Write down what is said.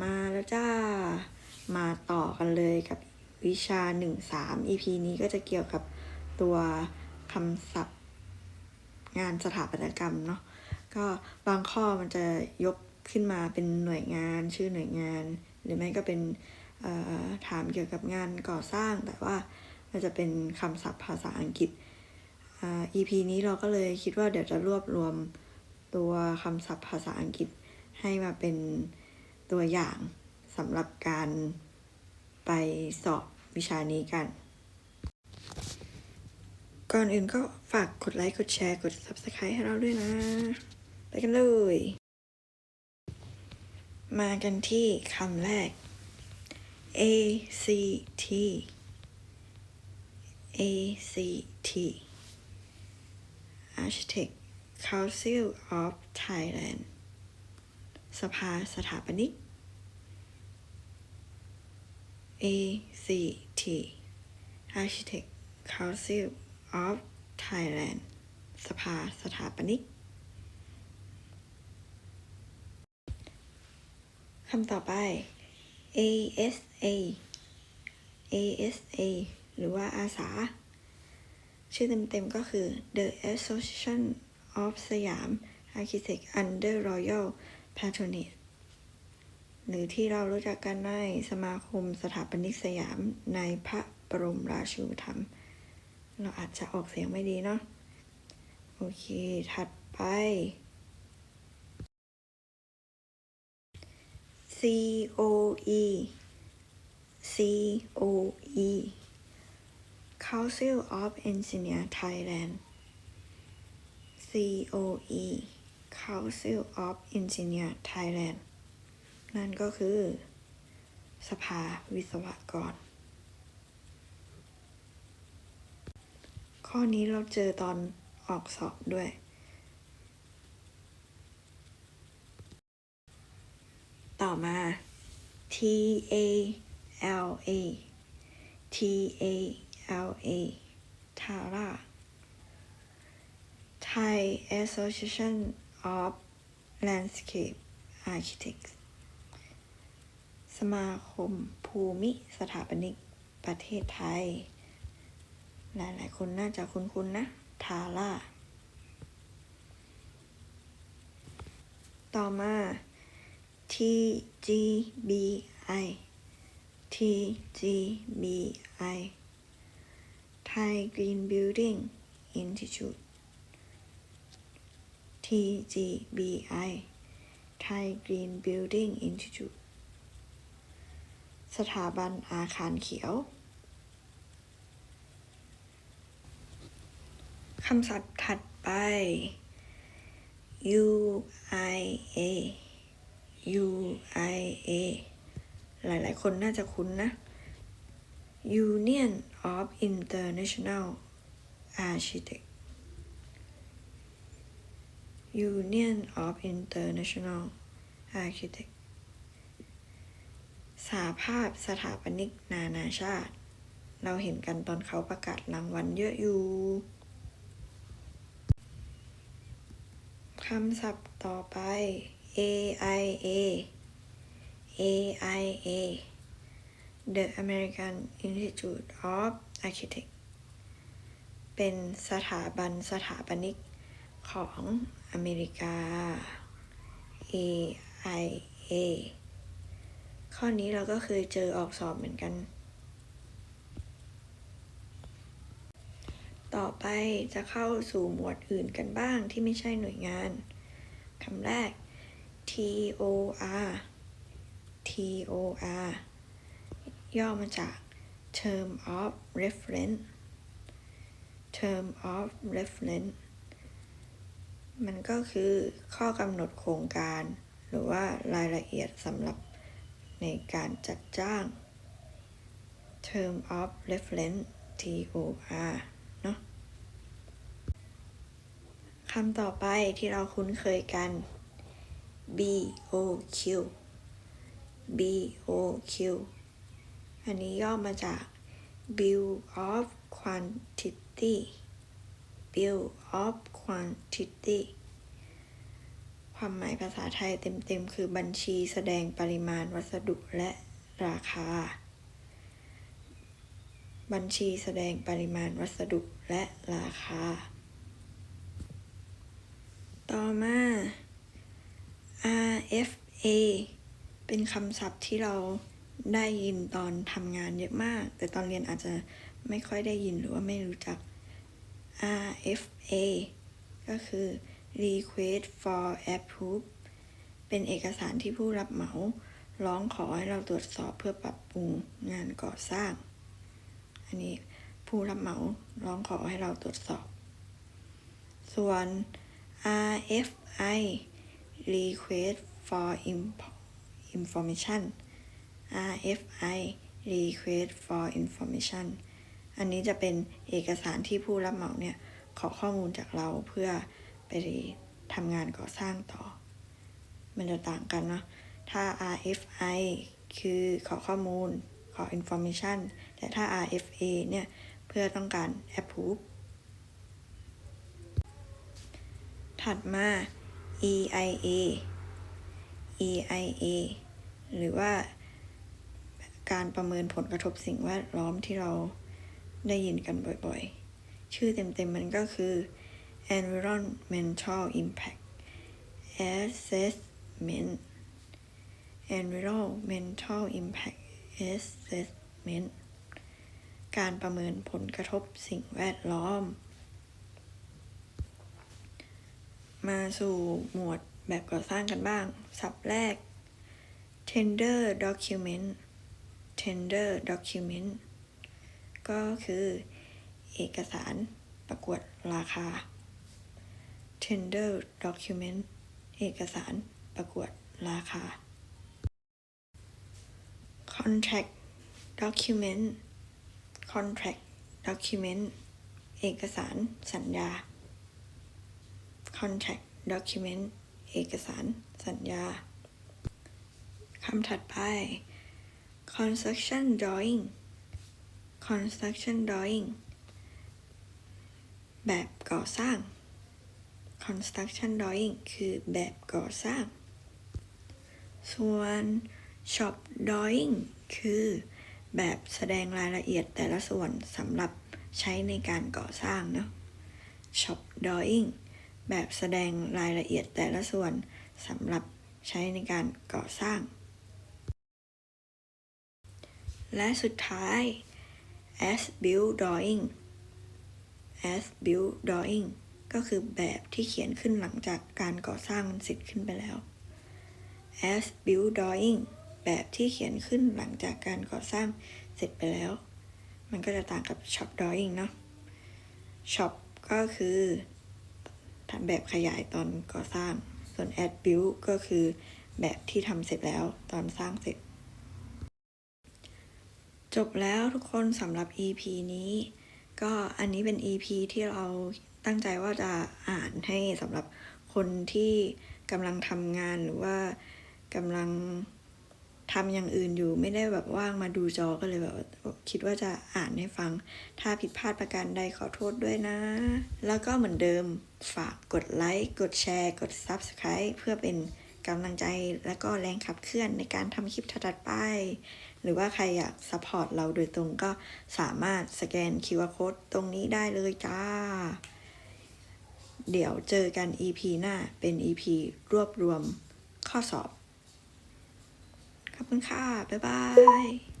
มาแล้วจ้า มาต่อกันเลยกับวิชา 1 3 EP นี้ก็จะเกี่ยวกับตัวคำศัพท์ งานสถาปัตยกรรมเนาะ ก็บางข้อมันจะยกขึ้นมาเป็นหน่วยงานชื่อหน่วยงาน หรือไม่ก็เป็นถามเกี่ยวกับงานก่อสร้าง แต่ว่ามันจะเป็นคำศัพท์ภาษาอังกฤษ EP นี้เราก็เลยคิดว่าเดี๋ยวจะรวบรวมตัวคำศัพท์ภาษาอังกฤษให้มาเป็น ตัวอย่างสำหรับการไปสอบวิชานี้กัน ก่อนอื่นก็ฝากกดไลค์ กดแชร์ กด Subscribe ให้เราด้วยนะ ไปกันเลย มากันที่คำแรก A C T A C T Architect Council of Thailand สภาสถาปนิก A C T Architect Council of Thailand สภาสถาปนิกคำต่อไป ASA ASA หรือว่าอาสา ชื่อเต็มๆก็คือ The Association of Siam Architects Under Royal Patronage หรือที่เรารู้จักกันในสมาคมสถาปนิกสยามในพระบรมราชูปถัมเราอาจจะออกเสียงไม่ดีเนาะโอเค ถัดไป C O E C O E Council of Engineer Thailand C O E Council of Engineer Thailand นั่นก็คือ สภาวิศวกร ข้อนี้เราเจอตอนออกสอบด้วย ต่อมา T A L A T A L A Tara Thai Association of Landscape Architects มาคมภูมิสถาปนิกประเทศไทย หลายๆ คนน่าจะคุ้นๆนะ ทาร่า ต่อมา TGBI TGBI Thai Green Building Institute TGBI Thai Green Building Institute สถาบันอาคารเขียวคำศัพท์ถัดไป U I A U I A หลายๆ คนน่าจะคุ้นนะ Union of International Architect Union of International Architect สาภาพสถาปนิกนานาชาติ เราเห็นกันตอนเขาประกาศรางวัลเยอะอยู่คำศัพท์ต่อไป AIA AIA The American Institute of Architects เป็นสถาบันสถาปนิกของอเมริกา AIA ข้อนี้เราก็เคยเจอออกสอบเหมือนกัน ต่อไปจะเข้าสู่หมวดอื่นกันบ้างที่ไม่ใช่หน่วยงานคำแรก TOR TOR ย่อมาจาก Term of Reference Term of Reference มันก็คือข้อกำหนดโครงการ หรือว่ารายละเอียดสำหรับ ในการจัดจ้าง Term of Reference TOR เนาะคำต่อไปที่เราคุ้นเคยกัน BOQ BOQ อันนี้ย่อมาจาก Bill of Quantity Bill of Quantity ความหมายภาษาไทยเต็มๆ คือบัญชีแสดงปริมาณวัสดุและราคา บัญชีแสดงปริมาณวัสดุและราคา ต่อมา RFA เป็นคำศัพท์ที่เราได้ยินตอนทำงานเยอะมาก แต่ตอนเรียนอาจจะไม่ค่อยได้ยินหรือว่าไม่รู้จัก RFA ก็คือ Request for Approve เป็นเอกสารที่ผู้รับเหมาร้องขอให้เราตรวจสอบเพื่อปรับปรุงงานก่อสร้าง อันนี้ผู้รับเหมาร้องขอให้เราตรวจสอบ ส่วน RFI Request for Info- Information RFI Request for Information อันนี้จะเป็นเอกสารที่ผู้รับเหมาเนี่ยขอข้อมูลจากเราเพื่อ ไปทำงานก่อสร้างต่อ มันจะต่างกันเนาะ ถ้า RFI คือขอข้อมูล ขอ information แต่ถ้า RFA เนี่ย เพื่อต้องการ approve ถัดมา EIA EIA หรือว่าการประเมินผลกระทบสิ่งแวดล้อมที่เราได้ยินกันบ่อยๆ ชื่อเต็มๆมันก็คือ Environmental Impact Assessment Environmental Impact Assessment การประเมินผลกระทบสิ่งแวดล้อม มาสู่หมวดแบบก่อสร้างกันบ้าง สับแรก tender document tender document ก็คือเอกสารประกวดราคา tender document เอกสารประกวดราคา contract document contract document เอกสารสัญญา contract document เอกสารสัญญา คำถัดไป construction drawing construction drawing แบบก่อสร้าง construction drawing คือแบบก่อสร้าง ส่วน shop drawing คือแบบแสดงรายละเอียดแต่ละส่วนสำหรับใช้ในการก่อสร้างเนาะ shop drawing แบบแสดงรายละเอียดแต่ละส่วนสำหรับใช้ในการก่อสร้าง และสุดท้าย as built drawing as built drawing ก็คือแบบที่เขียนขึ้นหลังจากการก่อสร้างมันเสร็จขึ้นไปแล้ว as built drawing แบบที่เขียนขึ้นหลังจากการก่อสร้างเสร็จไปแล้ว มันก็จะต่างกับ shop drawing เนาะ shop ก็คือทำแบบขยายตอนก่อสร้าง ส่วน as built ก็คือแบบที่ทำเสร็จแล้วตอนสร้างเสร็จ จบแล้วทุกคนสำหรับ EP นี้ ก็อันนี้เป็น EP ที่เรา ตั้งใจว่าจะอ่านให้สำหรับคนที่กำลังทำงานหรือว่ากำลังทำอย่างอื่นอยู่ไม่ได้แบบว่างมาดูจอก็เลยแบบคิดว่าจะอ่านให้ฟัง ถ้าผิดพลาดประการใดขอโทษด้วยนะ แล้วก็เหมือนเดิมฝากกดไลค์ กดแชร์ กด Subscribe เพื่อเป็นกำลังใจและก็แรงขับเคลื่อนในการทำคลิปถัดไป หรือว่าใครอยากซัพพอร์ตเราโดยตรงก็สามารถสแกน QR Code ตรงนี้ได้เลยจ้า เดี๋ยวเจอกัน EP หน้าเป็น EP รวบรวมข้อสอบ ขอบคุณค่ะ บ๊ายบาย